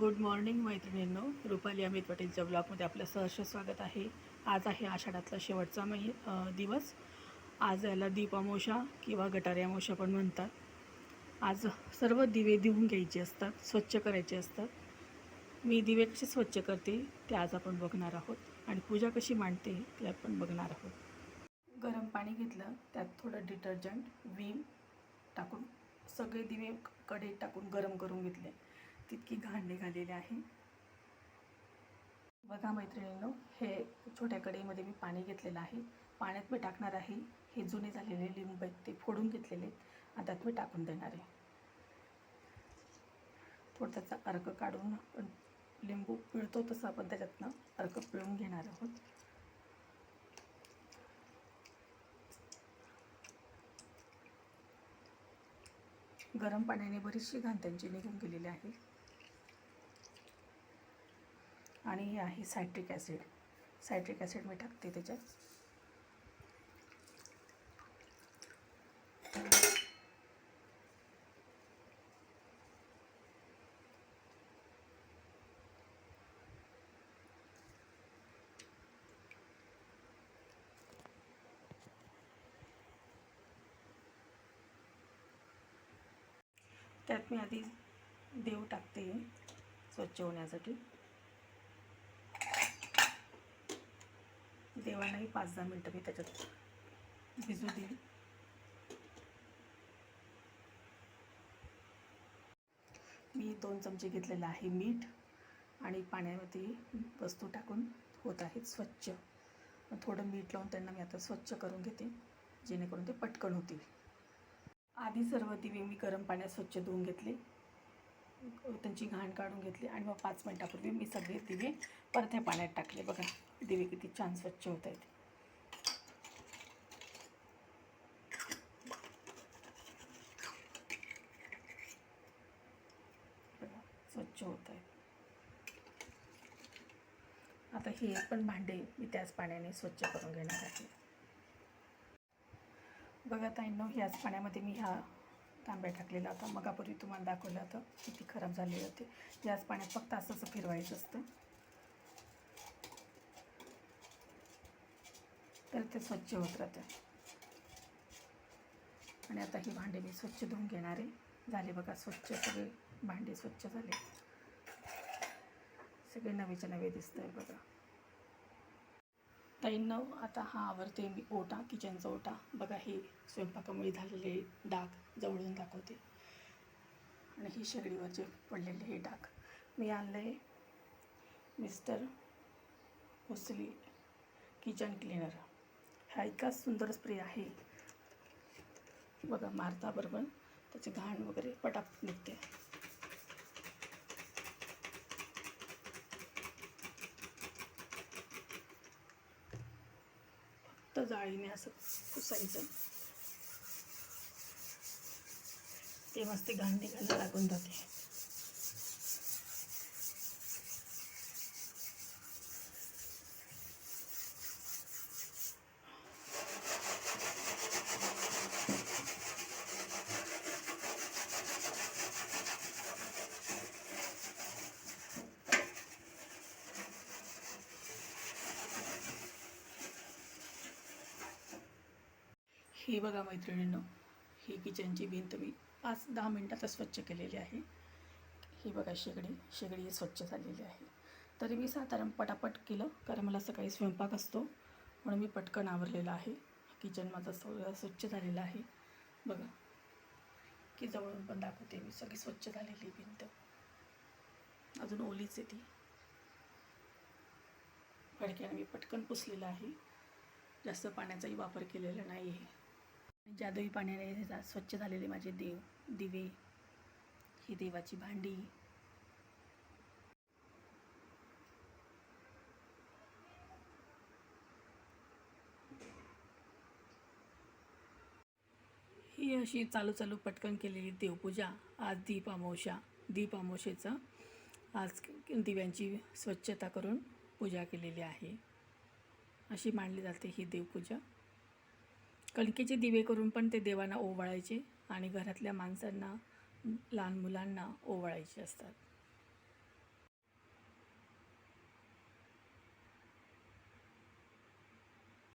Good morning मैत्रिणींनो. रुपाली अमित पटेलच्या ब्लॉगमध्ये आपलं सहर्ष स्वागत आहे. आज आहे आषाढातला शेवटचा महि दिवस. आज याला दीपामोशा किंवा गटारी अमावस्या पण म्हणतात. आज सर्व दिवे धुवून घ्यायचे असतात स्वच्छ करायचे असतात. मी दिवे कसे स्वच्छ करते ते आज आपण बघणार आहोत आणि पूजा कशी मांडते ते आपण बघणार आहोत. गरम पाणी घेतलं त्यात थोडं डिटर्जंट विम टाकून सगळे दिवे कडे टाकून गरम करून घेतले. तितकी घाण निघालेली आहे. बघा मैत्रिणींनो हे छोट्या कढईमध्ये मी पाणी घेतलेलं आहे. पाण्यात मी टाकणार आहे. हे जुने झालेले लिंब आहेत ते फोडून घेतलेले आहेत. आणि त्यात मी टाकून देणार आहे. थोडं त्याचा अर्क काढून आपण लिंबू पिळतो तसं आपण त्याच्यातनं अर्क पिळून घेणार आहोत. गरम पाण्याने बरीचशी घाण त्यांची निघून गेलेली आहे. आणि हे आहे सायट्रिक ॲसिड. सायट्रिक ॲसिड मी टाकते त्याच्यात. त्यात मी आधी देव टाकते स्वच्छ होण्यासाठी. देवांनाही पाच दहा मिनटं मी त्याच्यात भिजू देईल मी दोन चमचे घेतलेलं आहे मीठ आणि पाण्यामध्ये वस्तू टाकून होत आहेत स्वच्छ. थोडं मीठ लावून त्यांना मी आता स्वच्छ करून घेते जेणेकरून ते पटकन होतील. आधी सर्व दिवे मी गरम पाण्यात स्वच्छ धुवून घेतले. त्यांची घाण काढून घेतली आणि मग पाच मिनटापूर्वी मी सगळे दिवे परत्या पाण्यात टाकले. बघा दिवे किती छान स्वच्छ होत आहेत. स्वच्छ होत आहेत. आता हे पण भांडे मी त्याच पाण्याने स्वच्छ करून घेणार आहे. बघा ताईंनो ह्याच पाण्यामध्ये मी ह्या तांब्या टाकलेला होता मगापूर्वी तुम्हाला दाखवलं होतं किती खराब झालेले होते. याच पाण्यात फक्त असंच असं फिरवायचं असतं. तर ते स्वच्छ होत राहतं. आणि आता ही भांडे मी स्वच्छ धुवून घेणार आहे. झाले बघा स्वच्छ सगळे भांडे स्वच्छ झाले. सगळे नवेचे नवे दिसत आहे बघा ताईंनो आता हा आवरते मी ओटा किचनचा ओटा. बघा हे स्वयंपाकामुळे झालेले डाग जवळून दाखवते. आणि ही शेगडीवरचे पडलेले हे डाग मी आणलं. आहे मिस्टर उसली किचन क्लीनर हा इतका सुंदर स्प्रे आहे. बघा मारता बरोबर. घाण वगैरे पटापट निघते. फक्त जाळीने असं पुसायचं. ते मस्त घाण निघायला लागून जाते. हे बघा मैत्रिणींनो ही किचनची भिंत मी पाच दहा मिनटातच स्वच्छ केलेली आहे. ही बघा शेगडी शेगडी स्वच्छ झालेली आहे. तरी मी साधारण पटापट केलं कारण मला सकाळी स्वयंपाक असतो म्हणून मी पटकन आवरलेलं आहे. किचन माझं सगळं स्वच्छ झालेलं आहे. बघा की जवळून पण दाखवते मी सगळी स्वच्छ झालेली भिंत. अजून ओलीच आहे ती. फडक्याने मी पटकन पुसलेलं आहे. जास्त पाण्याचाही वापर केलेला नाही आहे जादुई पाण्याने स्वच्छ झालेले माझे देव दिवे ही देवाची भांडी. ही अशी चालू चालू पटकन केलेली देवपूजा आज दीप अमावस्या दीप अमावशेचं आज दिव्यांची स्वच्छता करून पूजा केलेली आहे. अशी मांडली जाते ही देवपूजा. कणकेचे दिवे करून पण ते देवांना ओवाळायचे आणि घरातल्या माणसांना लहान मुलांना ओवाळायचे असतात.